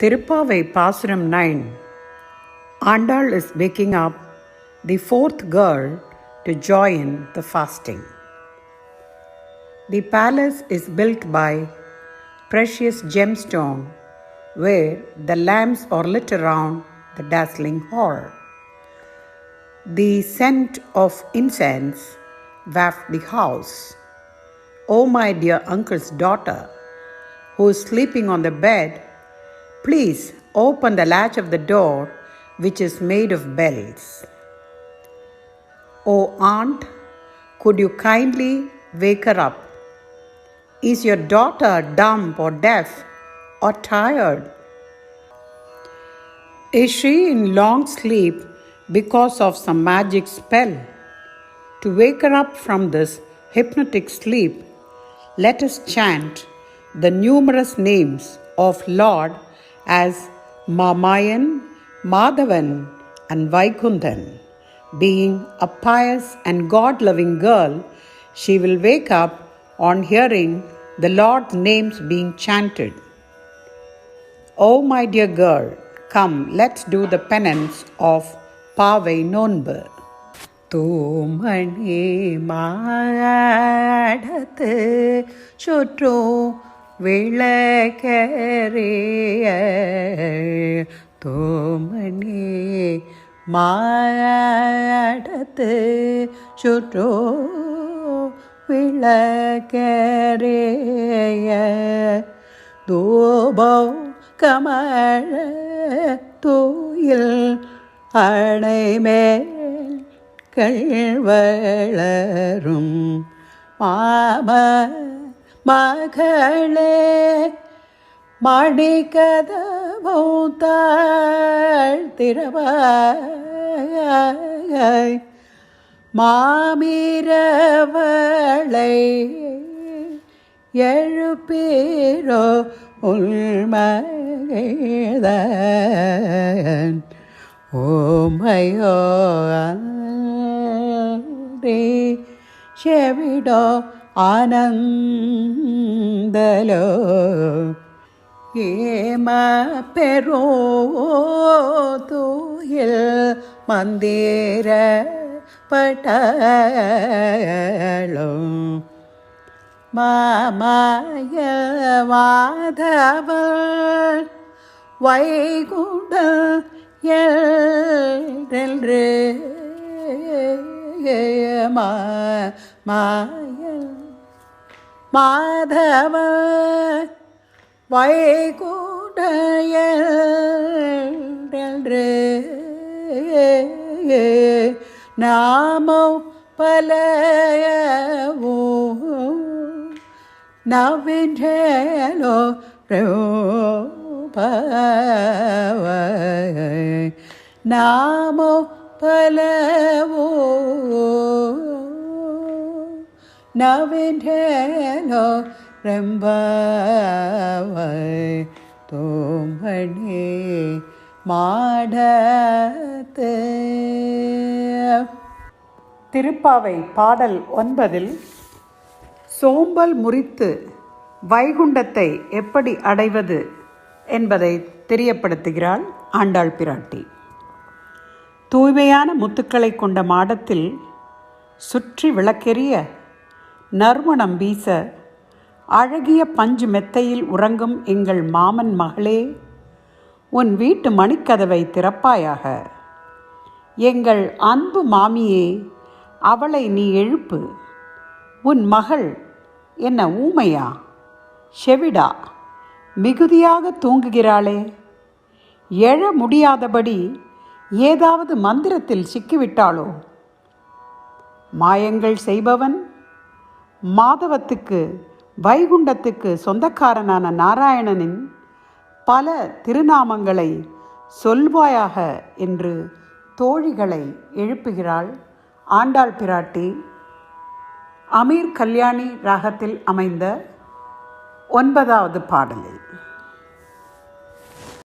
Thiruppavai pasuram Nine. Andal is waking up the fourth girl to join the fasting. The palace is built by precious gemstone where the lamps are lit around the dazzling hall. The scent of incense wafts the house. Oh, my dear uncle's daughter, who is sleeping on the bed please open the latch of the door which is made of bells. Oh, aunt, could you kindly wake her up? Is your daughter dumb or deaf or tired? Is she in long sleep because of some magic spell? To wake her up from this hypnotic sleep, let us chant the numerous names of Lord as Mamayan, Madhavan, and Vaikundan. Being a pious and God loving girl, she will wake up on hearing the Lord's names being chanted. Oh, my dear girl, come, let's do the penance of Pavai Nonbu. தூமணி மாடத்து சுற்றும் விளக்கரிய தூமணி மாடத்து சுற்றோ விளக்கரிய தூபம் கமழ தூயில் அணைமேல் கள்வளரும் மாம மகளே மணிகதமௌத்தாள் திரவாய் மாமிரவளை எழுப்பீரோ உள்மகிழ்தன் ஓமையோ செவிடோ ఆనందలో ఏమ పెరోతోయల్ మందిర పటళం మామయ మాధవ వైకుంఠ ఎల్ మాయ மாதவ வைகுடைய என்று நாமோ பலவோ நவின்றேலோ நாமோ பலவோ நவின்றேலோ ரெம்பவை தோமணி மாடத்து. திருப்பாவை பாடல் ஒன்பதில் சோம்பல் முறித்து வைகுண்டத்தை எப்படி அடைவது என்பதை தெரியப்படுத்துகிறாள் ஆண்டாள் பிராட்டி. தூய்மையான முத்துக்களை கொண்ட மாடத்தில் சுற்றி விளக்கெரிய நறுமணம் வீச அழகிய பஞ்சு மெத்தையில் உறங்கும் எங்கள் மாமன் மகளே உன் வீட்டு மணிக்கதவை திறப்பாயாக. எங்கள் அன்பு மாமியே அவளை நீ எழுப்பு. உன் மகள் என்ன ஊமையா? செவிடா மிகுதியாக தூங்குகிறாளே. எழ முடியாதபடி ஏதாவது மந்திரத்தில் சிக்கிவிட்டாளோ? மாயங்கள் செய்பவன் மாதவத்துக்கு வைகுண்டத்துக்கு சொந்தக்காரனான நாராயணனின் பல திருநாமங்களை சொல்வாயாக என்று தோழிகளை எழுப்புகிறாள் ஆண்டாள் பிராட்டி. அமீர் கல்யாணி ராகத்தில் அமைந்த ஒன்பதாவது பாடலில்.